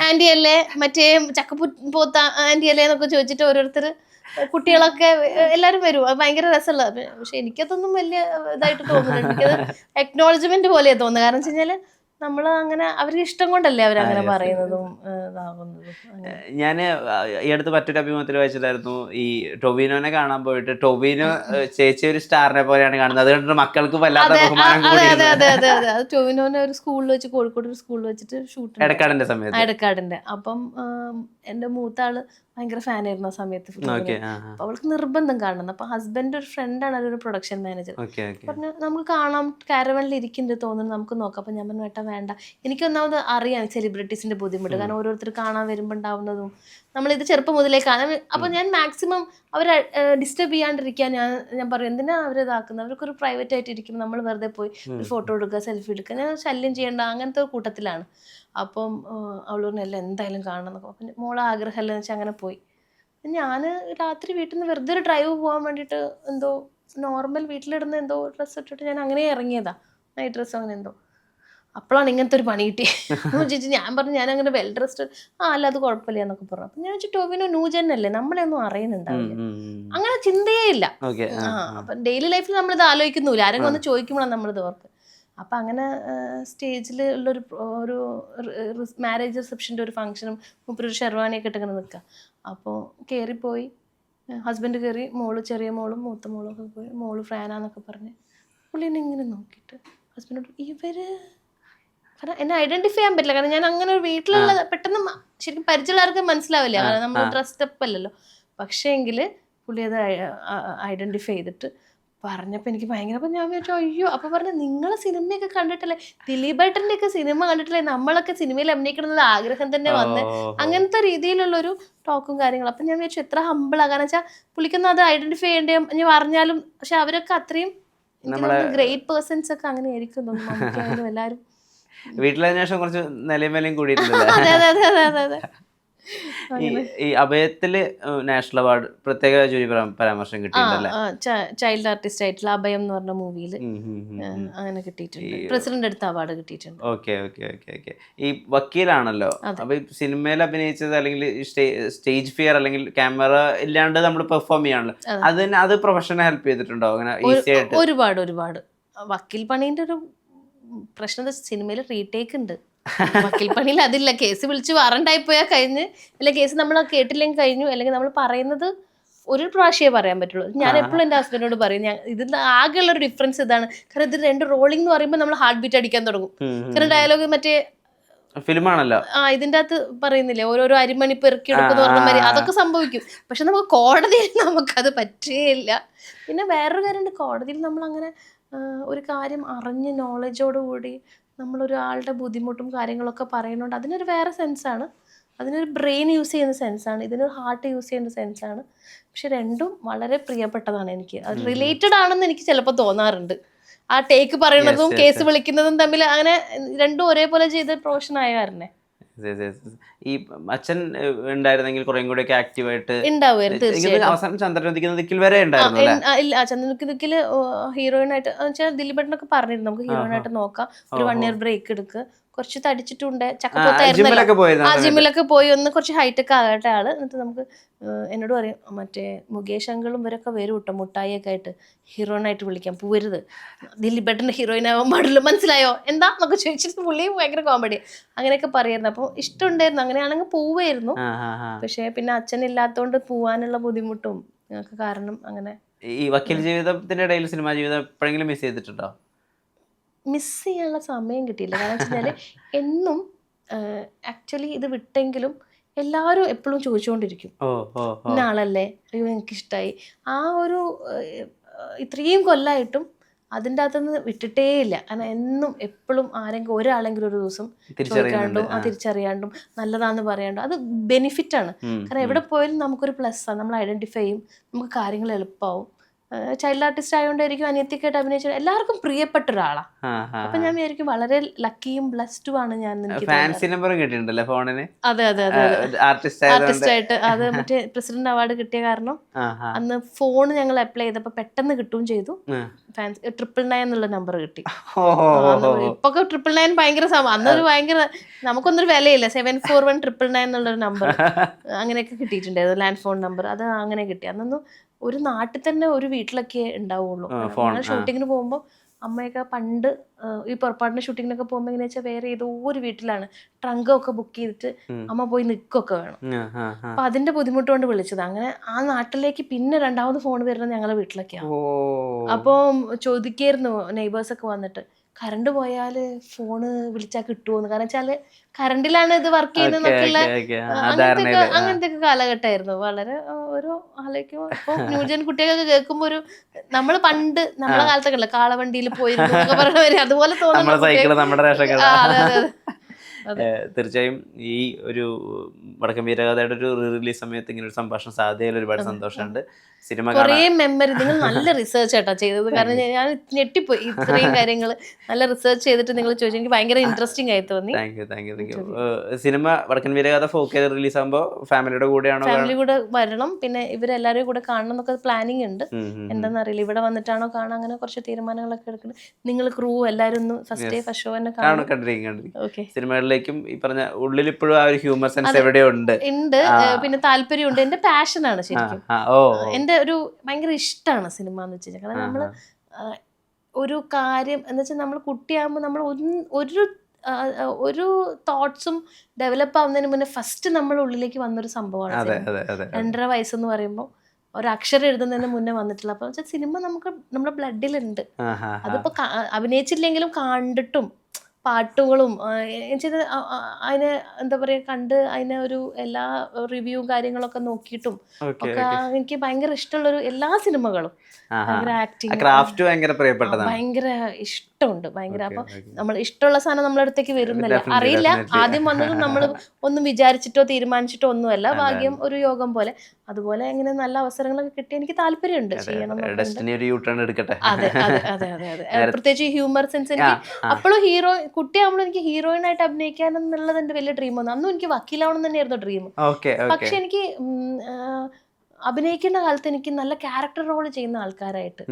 ആന്റി അല്ലേ? മറ്റേ ചക്കപ്പു പോത്ത ആന്റി അല്ലേ എന്നൊക്കെ ചോദിച്ചിട്ട് ഓരോരുത്തർ കുട്ടികളൊക്കെ എല്ലാരും വരും. അത് ഭയങ്കര രസമുള്ള പക്ഷെ എനിക്കതൊന്നും വലിയ ഇതായിട്ട് തോന്നുന്നില്ല. എനിക്കത് അക്നോളജ്മെന്റ് പോലെയാ തോന്നുന്നത്. കാരണം വെച്ച് കഴിഞ്ഞാൽ നമ്മൾ അങ്ങനെ അവർക്ക് ഇഷ്ടം കൊണ്ടല്ലേ അവരങ്ങനെ പറയുന്നതും ഏഹ്, ഇതാകുന്നതും. ഞാൻ ഈ അടുത്ത് മറ്റൊരു അഭിമുഖത്തിൽ വായിച്ചിട്ടായിരുന്നു ഈ ടൊവിനോനെ കാണാൻ പോയിട്ട് ടൊവിനോ ചേച്ചി ഒരു സ്റ്റാറിനെ പോലെയാണ് കാണുന്നത്. അത് കണ്ടിട്ട് മക്കൾക്ക് വല്ലാത്ത ബഹുമാനം അതെ ടോവിനോനെ ഒരു സ്കൂളിൽ വെച്ച് കോഴിക്കോട് ഒരു സ്കൂളിൽ വെച്ചിട്ട് ഷൂട്ട് എടക്കാടിന്റെ സമയത്ത്. എടക്കാടിന്റെ. അപ്പം എന്റെ മൂത്ത ആൾ ഭയങ്കര ഫാനായിരുന്നു ആ സമയത്ത് അപ്പൊ അവൾക്ക് നിർബന്ധം കാണണം. അപ്പൊ ഹസ്ബൻഡ് ഒരു ഫ്രണ്ടാണ് അതൊരു പ്രൊഡക്ഷൻ മാനേജർ. പറഞ്ഞു നമുക്ക് കാണാം കാരവനിൽ ഇരിക്കുന്നുണ്ട് തോന്നുന്നു നമുക്ക് നോക്കാം. അപ്പൊ ഞാൻ പറഞ്ഞു വേണ്ട. എനിക്ക് ഒന്നാമത് അറിയാം സെലിബ്രിറ്റീസിന്റെ ബുദ്ധിമുട്ട്. കാരണം ഓരോരുത്തർ കാണാൻ വരുമ്പോൾ ഉണ്ടാവുന്നതും നമ്മൾ ഇത് ചെറുപ്പം മുതലേ കാണാൻ അപ്പൊ ഞാൻ മാക്സിമം അവരെ ഡിസ്റ്റർബ് ചെയ്യാണ്ടിരിക്കാൻ ഞാൻ ഞാൻ പറയും എന്തിനാ അവരെ ഇതാക്കുന്നത്? അവർക്ക് ഒരു പ്രൈവറ്റ് ആയിട്ട് ഇരിക്കുമ്പോൾ നമ്മൾ വെറുതെ പോയി ഒരു ഫോട്ടോ എടുക്കുക സെൽഫി എടുക്കുക. ഞാൻ ശല്യം ചെയ്യേണ്ട. അങ്ങനത്തെ ഒരു കൂട്ടത്തിലാണ്. അപ്പം അവൾ പറഞ്ഞു എല്ലാം എന്തായാലും കാണണം എന്നൊക്കെ. അപ്പം മോളെ ആഗ്രഹമല്ല വെച്ചാൽ അങ്ങനെ പോയി. ഞാൻ രാത്രി വീട്ടിൽ നിന്ന് വെറുതെ ഒരു ഡ്രൈവ് പോകാൻ വേണ്ടിയിട്ട് എന്തോ നോർമൽ വീട്ടിലിടുന്ന എന്തോ ഡ്രസ്സ് ഇട്ടിട്ട് ഞാൻ അങ്ങനെ ഇറങ്ങിയതാ. നൈറ്റ് ഡ്രസ്സ് അങ്ങനെ എന്തോ. അപ്പോഴാണ് ഇങ്ങനത്തെ ഒരു പണി കിട്ടി ചേച്ചി ഞാൻ പറഞ്ഞു ഞാൻ അങ്ങനെ വെൽ ഡ്രസ്ഡ് ആ അല്ല അത് കുഴപ്പമില്ല എന്നൊക്കെ പറഞ്ഞു. അപ്പൊ ഞാൻ വെച്ചാൽ ടോവിനോ ന്യൂജൻ അല്ലേ നമ്മളെ ഒന്നും അറിയുന്നുണ്ടാവില്ല അങ്ങനെ ചിന്തയേ ഇല്ല. ആ അപ്പം ഡെയിലി ലൈഫിൽ നമ്മളിത് ആലോചിക്കുന്നില്ല. ആരെങ്കിലും ഒന്ന് ചോദിക്കുമ്പോഴാണ് നമ്മളിത് ഓർക്ക് അപ്പം അങ്ങനെ സ്റ്റേജിൽ ഉള്ളൊരു ഒരു ഒരു മാരേജ് റിസപ്ഷന്റെ ഒരു ഫംഗ്ഷനും മുപ്പൊരു ഷെർവാനിയൊക്കെ ഇട്ടിങ്ങനെ നിൽക്കുക. അപ്പോൾ കയറിപ്പോയി ഹസ്ബൻഡ് കയറി മോൾ ചെറിയ മോളും മൂത്ത മോളും ഒക്കെ പോയി. മോൾ ഫ്രാനാന്നൊക്കെ പറഞ്ഞ് പുള്ളി എന്നെ ഇങ്ങനെ നോക്കിയിട്ട് ഹസ്ബൻഡോട് ഇവർ കാരണം എന്നെ ഐഡന്റിഫൈ ചെയ്യാൻ പറ്റില്ല. കാരണം ഞാൻ അങ്ങനെ ഒരു വീട്ടിലുള്ള പെട്ടെന്ന് ശരിക്കും ശരിക്കും പരിചയമുള്ളവർക്ക് മനസ്സിലാവില്ല. കാരണം നമ്മൾ ഡ്രസ്ഡ് അപ്പ് അല്ലല്ലോ. പക്ഷേ എങ്കിൽ പുള്ളി അത് ഐഡന്റിഫൈ ചെയ്തിട്ട് പറഞ്ഞപ്പോൾ എനിക്ക് ഭയങ്കര അപ്പം ഞാൻ വിചാരിച്ചു അയ്യോ. അപ്പോൾ പറഞ്ഞു നിങ്ങളെ സിനിമയൊക്കെ കണ്ടിട്ടല്ലേ? ദിലീപേട്ടന്റെ ഒക്കെ സിനിമ കണ്ടിട്ടില്ലേ? നമ്മളൊക്കെ സിനിമയിൽ അഭിനയിക്കണം എന്നുള്ള ആഗ്രഹം തന്നെ വന്ന് അങ്ങനത്തെ രീതിയിലുള്ളൊരു ടോക്കും കാര്യങ്ങളും. അപ്പം ഞാൻ വിചാരിച്ചു എത്ര ഹമ്പിളാ കാരണം വെച്ചാൽ പുള്ളിക്കൊന്നും അത് ഐഡന്റിഫൈ ചെയ്യേണ്ട ഞാൻ പറഞ്ഞാലും പക്ഷെ അവരൊക്കെ അത്രയും ഗ്രേറ്റ് പേഴ്സൺസ് ഒക്കെ അങ്ങനെ ആയിരിക്കും തോന്നുന്നു എല്ലാവരും വീട്ടിലതിനു ശേഷം കുറച്ച് നിലയും വിലയും അതെ ഈ അഭയത്തിൽ നാഷണൽ അവാർഡ് പ്രത്യേക പരാ- പരാമർശം കിട്ടിയിട്ടുണ്ടല്ലേ? ചൈൽഡ് ആർട്ടിസ്റ്റ് ആയിട്ടുള്ള അഭയം എന്ന് പറഞ്ഞ മൂവിയിൽ. അങ്ങനെ കിട്ടിയിട്ടുണ്ട്. പ്രസിഡന്റ് അടുത്ത അവാർഡ് കിട്ടിയിട്ടുണ്ട്. Okay okay okay okay. ഈ വക്കീലാണല്ലോ? അപ്പൊ സിനിമയിൽ അഭിനയിച്ചത് അല്ലെങ്കിൽ സ്റ്റേജ് ഫിയർ അല്ലെങ്കിൽ ക്യാമറ ഇല്ലാണ്ട് നമ്മൾ പെർഫോം ചെയ്യാണല്ലോ. അത്. അത് പ്രൊഫഷനെ ഹെൽപ്പ് ചെയ്തിട്ടുണ്ടോ? അങ്ങനെ ഈസി ആയിട്ട് ഒരുപാട് ഒരുപാട്. വക്കീൽ പണീന്റെ ഒരു പ്രശ്നം സിനിമയിൽ റീടേക്ക് ഉണ്ട്. വക്കീൽപ്പണിയിൽ അതില്ല. കേസ് വിളിച്ച് വാറണ്ടായി പോയാൽ കഴിഞ്ഞ്. അല്ലെങ്കിൽ കേസ് നമ്മൾ കേട്ടില്ലെങ്കിൽ കഴിഞ്ഞു. അല്ലെങ്കിൽ നമ്മൾ പറയുന്നത് ഒരു പ്രാവശ്യമേ പറയാൻ പറ്റുള്ളൂ. ഞാൻ എപ്പോഴും എന്റെ ഹസ്ബൻഡിനോട് പറയും ഞാൻ ഇതിൽ ആകെയുള്ള ഒരു ഡിഫറൻസ് ഇതാണ്. കാരണം ഇത് രണ്ട് റോളിംഗ് എന്ന് പറയുമ്പോൾ നമ്മൾ ഹാർട്ട് ബീറ്റ് അടിക്കാൻ തുടങ്ങും. കാരണം ഡയലോഗ് മറ്റേ ഫിലിമാണല്ലോ. ആ ഇതിന്റെ അകത്ത് പറയുന്നില്ലേ? ഓരോരോ അരിമണി പെറുക്കി എടുക്കുന്ന പറഞ്ഞ അതൊക്കെ സംഭവിക്കും. പക്ഷെ നമുക്ക് കോടതിയിൽ നമുക്കത് പറ്റുകയില്ല പിന്നെ വേറൊരു കാര്യമുണ്ട്. കോടതിയിൽ നമ്മൾ അങ്ങനെ ഒരു കാര്യം അറിഞ്ഞ് നോളജോടുകൂടി നമ്മളൊരാളുടെ ബുദ്ധിമുട്ടും കാര്യങ്ങളൊക്കെ പറയുന്നുണ്ട് അതിനൊരു വേറെ സെൻസാണ് അതിനൊരു ബ്രെയിൻ യൂസ് ചെയ്യുന്ന സെൻസാണ് ഇതിനൊരു ഹാർട്ട് യൂസ് ചെയ്യുന്ന സെൻസാണ് പക്ഷെ രണ്ടും വളരെ പ്രിയപ്പെട്ടതാണ് എനിക്ക്. അത് റിലേറ്റഡ് ആണെന്ന് എനിക്ക് ചിലപ്പോൾ തോന്നാറുണ്ട്. ആ ടേക്ക് പറയുന്നതും കേസ് വിളിക്കുന്നതും തമ്മിൽ അങ്ങനെ രണ്ടും ഒരേപോലെ ചെയ്ത പ്രൊഫഷൻ ആയ ഈ അച്ഛൻ ഉണ്ടായിരുന്നെങ്കിൽ കുറേ കൂടെ ഒക്കെ ആക്റ്റീവായിട്ട് അവസാനം ചന്ദ്രനദിക്കുന്ന ദിക്കിൽ വരെ ഉണ്ടായിരുന്നു ഇല്ല ആയിട്ട് ദിലീപ് ഒക്കെ പറഞ്ഞിരുന്നു. നമുക്ക് ഹീറോയിൻ ആയിട്ട് നോക്കാം. ഒരു വൺ ഇയർ ബ്രേക്ക് എടുക്ക്. കുറച്ച് തടിച്ചിട്ടുണ്ട്. പോയിരുന്നു ആ ജിമ്മിലൊക്കെ പോയി ഒന്ന് കുറച്ച് ഹൈറ്റ് ഒക്കെ ആകട്ടെ ആൾ. എന്നിട്ട് നമുക്ക് എന്നോട് പറയും മറ്റേ മുകേഷ് അങ്കളും ഇവരൊക്കെ വരും കേട്ടോ മുട്ടായി ഒക്കെ ആയിട്ട്. ഹീറോയിൻ ആയിട്ട് വിളിക്കാം പോരുത് ദിലീപേട്ടന്റെ ഹീറോയിൻ ആവാൻ പാടില്ല. മനസ്സിലായോ? എന്താ നമുക്ക് ചോദിച്ചിട്ട് പുള്ളിയും ഭയങ്കര കോമഡി അങ്ങനെയൊക്കെ പറയായിരുന്നു. അപ്പോൾ ഇഷ്ടമുണ്ടായിരുന്നു. അങ്ങനെയാണെങ്കിൽ പോവായിരുന്നു പക്ഷെ പിന്നെ അച്ഛൻ അച്ഛനില്ലാത്തതുകൊണ്ട് പോവാനുള്ള ബുദ്ധിമുട്ടും ഒക്കെ കാരണം അങ്ങനെ. ഈ വക്കീൽ ജീവിതത്തിന്റെ ഇടയിൽ സിനിമാ ജീവിതം എപ്പോഴെങ്കിലും മിസ് ചെയ്തിട്ടുണ്ടോ? മിസ് ചെയ്യാനുള്ള സമയം കിട്ടിയില്ല. കാരണം വെച്ച് കഴിഞ്ഞാൽ എന്നും ആക്ച്വലി ഇത് വിട്ടെങ്കിലും എല്ലാവരും എപ്പോഴും ചോദിച്ചുകൊണ്ടിരിക്കും ഓ ഓ ഓ. ഇന്ന ആളല്ലേ? അയ്യോ എനിക്കിഷ്ടമായി ആ ഒരു ഇത്രയും കൊല്ലമായിട്ടും അതിന്റെ അകത്തുനിന്ന് വിട്ടിട്ടേ ഇല്ല കാരണം എന്നും എപ്പോഴും ആരെങ്കിലും ഒരാളെങ്കിലും ഒരു ദിവസം ചോദിക്കാണ്ടും ആ തിരിച്ചറിയാണ്ടും നല്ലതാന്ന് പറയാണ്ടും. അത് ബെനിഫിറ്റ് ആണ്. കാരണം എവിടെ പോയാലും നമുക്കൊരു പ്ലസ് ആണ് നമ്മൾ ഐഡന്റിഫൈ ചെയ്യും. നമുക്ക് കാര്യങ്ങൾ എളുപ്പമാവും ചൈൽഡ് ആർട്ടിസ്റ്റ് ആയതുകൊണ്ടായിരിക്കും അനിയത്തിക്കായിട്ട് അഭിനയിച്ച എല്ലാവർക്കും പ്രിയപ്പെട്ട ഒരാളാണ് അപ്പൊ ഞാൻ വിചാരിക്കും വളരെ ലക്കിയും ബ്ലസ്ഡും ആണ് ഞാൻ ഫാൻസി നമ്പർ കിട്ടിയിട്ടുണ്ടല്ലേ ഫോണിന്? അതെ അതെ അതെ ആർട്ടിസ്റ്റ് ആയിട്ട്. അത് മറ്റേ പ്രസിഡന്റ് അവാർഡ് കിട്ടിയ കാരണം. അന്ന് ഫോൺ ഞങ്ങൾ അപ്ലൈ ചെയ്തപ്പോ പെട്ടെന്ന് കിട്ടുകയും ചെയ്തു. ഫാൻസി ട്രിപ്പിൾ നയൻ എന്നുള്ള നമ്പർ കിട്ടി. ഇപ്പൊ ട്രിപ്പിൾ നയൻ ഭയങ്കര അന്നൊരു ഭയങ്കര നമുക്കൊന്നൊരു വിലയില്ല. Seven four one triple nine എന്നുള്ളൊരു നമ്പർ അങ്ങനെയൊക്കെ കിട്ടിയിട്ടുണ്ടായിരുന്നു. ലാൻഡ് ഫോൺ നമ്പർ അത് അങ്ങനെ കിട്ടി. അന്നൊന്നും ഒരു നാട്ടിൽ തന്നെ ഒരു വീട്ടിലൊക്കെ ഉണ്ടാവുള്ളൂ. ഞാൻ ഷൂട്ടിങ്ങിന് പോകുമ്പോൾ അമ്മയൊക്കെ പണ്ട് ഈ പുറപ്പാടിന് ഷൂട്ടിങ്ങിനൊക്കെ പോകുമ്പോൾ എങ്ങനെയാ വെച്ചാൽ വേറെ ഏതോ ഒരു വീട്ടിലാണ് ട്രങ്കൊക്കെ ബുക്ക് ചെയ്തിട്ട് അമ്മ പോയി നിൽക്കൊക്കെ വേണം. അപ്പൊ അതിന്റെ ബുദ്ധിമുട്ട് കൊണ്ട് വിളിച്ചത്. അങ്ങനെ ആ നാട്ടിലേക്ക് പിന്നെ രണ്ടാമത് ഫോൺ വരുന്നത് ഞങ്ങളെ വീട്ടിലൊക്കെയാണ് അപ്പോൾ ചോദിക്കായിരുന്നു നെയ്ബേഴ്സ് ഒക്കെ വന്നിട്ട് കറണ്ട് പോയാൽ ഫോണ് വിളിച്ചാൽ കിട്ടുമോന്ന് കാരണം വെച്ചാൽ കറണ്ടിലാണ് ഇത് വർക്ക്. ആ, അങ്ങനത്തെ. അങ്ങനത്തെ ഒക്കെ കാലഘട്ടമായിരുന്നു. വളരെ ഒരു ആലോചിക്കുമ്പോൾ ഇപ്പൊ ന്യൂജൻ കുട്ടികൾക്ക് കേൾക്കുമ്പോ ഒരു നമ്മൾ പണ്ട് നമ്മളെ കാലത്തൊക്കെ ഉള്ള കാളവണ്ടിയിൽ പോയിരുന്നു എന്നൊക്കെ അതുപോലെ തോന്നുന്നു തീർച്ചയായും ഈ ഒരു വടക്കൻ വീരകഥയുടെ ഒരു റിലീസ് സമയത്ത് ഇങ്ങനെ ഒരു സംഭാഷണം സാധ്യതയിൽ ഒരുപാട് സന്തോഷമുണ്ട്. സിനിമ കുറേ മെമ്മറി നിങ്ങൾ നല്ല റിസർച്ച് ആട്ടോ ചെയ്തത്. കാരണം ഞാൻ- ഞെട്ടിപ്പോയി. ഇത്രയും കാര്യങ്ങൾ നല്ല റിസർച്ച് ചെയ്തിട്ട് നിങ്ങൾ ചോദിച്ചു. എനിക്ക് ഭയങ്കര ഇൻട്രസ്റ്റിംഗ് ആയി തോന്നി. Thank you thank you thank you cinema Vadakkan Veeragatha folk release ആകുമ്പോൾ ഫാമിലിയുടെ കൂടെയാണോ ഫാമിലി കൂടെ വരണം. പിന്നെ ഇവരെല്ലാവരും കൂടെ കാണണം എന്നൊക്കെ പ്ലാനിങ് ഉണ്ട്. എന്താണെന്നറിയില്ല ഇവിടെ വന്നിട്ടാണോ കാണാൻ അങ്ങനെ കുറച്ച് തീരുമാനങ്ങളൊക്കെ എടുക്കുന്നത് നിങ്ങൾ ക്രൂ എല്ലാവരും ഒന്ന് ഫസ്റ്റ് ഡേ ഫസ്റ്റ് ഷോ തന്നെ കാണും കാണണം. കണ്ടിരിക്കും കണ്ടിരിക്കും. ഓക്കെ സിനിമകളിലേക്കും ഈ പറഞ്ഞ ഉള്ളിൽ ഇപ്പോഴും ആ ഒരു ഹ്യൂമർ സെൻസ് എവിടെ ഉണ്ട് ഉണ്ട് പിന്നെ താല്പര്യമുണ്ട്. എന്റെ പാഷനാണ് ആണ് ശരിക്കും. എന്റെ ഒരു ഭയങ്കര ഇഷ്ടമാണ് സിനിമ എന്ന് വെച്ചാൽ കാരണം നമ്മൾ ഒരു കാര്യം എന്ന് വെച്ചാൽ നമ്മൾ കുട്ടിയാകുമ്പോൾ നമ്മൾ ഒരു ഒരു തോട്ട്സും ഡെവലപ്പ് ആവുന്നതിന് മുന്നേ ഫസ്റ്റ് നമ്മൾ ഉള്ളിലേക്ക് വന്നൊരു സംഭവമാണ് രണ്ടര വയസ്സെന്ന് പറയുമ്പോൾ ഒരു അക്ഷരം എഴുതുന്നതിന് മുന്നേ വന്നിട്ടുള്ള. അപ്പൊ സിനിമ നമുക്ക് നമ്മുടെ ബ്ലഡിലുണ്ട്. അതിപ്പോ. അഭിനയിച്ചില്ലെങ്കിലും കണ്ടിട്ടും പാട്ടുകളും ആ- അതിനെ എന്താ പറയുക കണ്ട് അതിനെ ഒരു എല്ലാ റിവ്യൂ കാര്യങ്ങളൊക്കെ നോക്കിയിട്ടും ഒക്കെ എനിക്ക് ഭയങ്കര ഇഷ്ടമുള്ളൊരു എല്ലാ സിനിമകളും. ഭയങ്കര ആക്ടിങ് ക്രാഫ്റ്റ് ഭയങ്കര പ്രിയപ്പെട്ടതാണ്. ഭയങ്കര ഇഷ്ടമുണ്ട് ഭയങ്കര. അപ്പൊ നമ്മൾ ഇഷ്ടമുള്ള സാധനം നമ്മളടുത്തേക്ക് അടുത്തേക്ക് വരുന്നില്ല അറിയില്ല ആദ്യം വന്നത് നമ്മൾ ഒന്നും വിചാരിച്ചിട്ടോ തീരുമാനിച്ചിട്ടോ ഒന്നുമല്ല. ഭാഗ്യം ഒരു യോഗം പോലെ. അതുപോലെ ഇങ്ങനെ നല്ല അവസരങ്ങളൊക്കെ കിട്ടി. എനിക്ക് താല്പര്യമുണ്ട് ചെയ്യണം പ്രത്യേകിച്ച് ഹ്യൂമർ സെൻസ് എനിക്ക്. അപ്പോഴും ഹീറോ കുട്ടിയാകുമ്പോൾ എനിക്ക് ഹീറോയിൻ ആയിട്ട് അഭിനയിക്കാൻ എന്നുള്ളത് എന്റെ വലിയ ഡ്രീം വന്നു അന്നും എനിക്ക് വക്കീലാവണം തന്നെയായിരുന്നു ഡ്രീം പക്ഷെ എനിക്ക് അഭിനയിക്കുന്ന കാലത്ത് എനിക്ക് നല്ല ക്യാരക്ടർ റോൾ ചെയ്യുന്ന ആൾക്കാരായിട്ട്.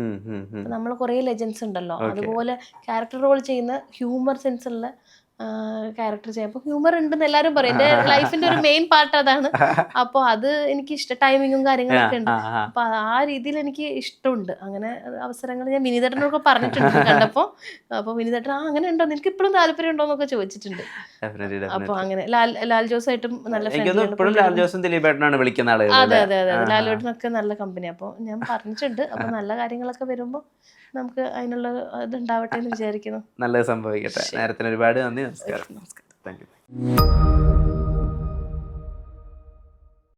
നമ്മൾ കുറേ ലെജൻസ് ഉണ്ടല്ലോ. അതുപോലെ ക്യാരക്ടർ റോൾ ചെയ്യുന്ന ഹ്യൂമർ സെൻസ് ഉള്ള ക്യാരക്ടർ ചെയ്യാം. അപ്പോൾ ഹ്യൂമർ ഉണ്ടെന്ന് എല്ലാവരും പറയും. എന്റെ ലൈഫിന്റെ ഒരു മെയിൻ പാർട്ട് അതാണ്. അപ്പോൾ അത് എനിക്ക് ഇഷ്ട ടൈമിങ്ങും കാര്യങ്ങളൊക്കെ ഉണ്ട്. അപ്പൊ ആ രീതിയിൽ എനിക്ക് ഇഷ്ടമുണ്ട്. അങ്ങനെ അവസരങ്ങൾ ഞാൻ വിനീതേട്ടനൊക്കെ പറഞ്ഞിട്ടുണ്ട് കണ്ടപ്പോ. അപ്പൊ വിനീതേട്ടൻ ആ അങ്ങനെ ഉണ്ടോ? നിനക്ക് ഇപ്പോഴും താല്പര്യം ഉണ്ടോ? എന്നൊക്കെ ചോദിച്ചിട്ടുണ്ട്. അപ്പൊ അങ്ങനെ ലാൽ ലാൽ ജോസായിട്ടും നല്ല ഫ്രണ്ട് ഇപ്പോഴും ലാൽ ജോസും ദിലീപേട്ടനാണ് വിളിക്കുന്ന ആളുകൾ അതെ അതെ അതെ ലാൽ ആ. നല്ല കമ്പനി അപ്പോൾ ഞാൻ പറഞ്ഞിട്ടുണ്ട്. അപ്പൊ നല്ല കാര്യങ്ങളൊക്കെ വരുമ്പോൾ നമുക്ക് അതിനുള്ള ഇത് ഉണ്ടാവട്ടെ എന്ന് വിചാരിക്കുന്നു. നല്ലത് സംഭവിക്കട്ടെ. നേരത്തിന് ഒരുപാട് നന്ദി. നമസ്കാരം താങ്ക് യു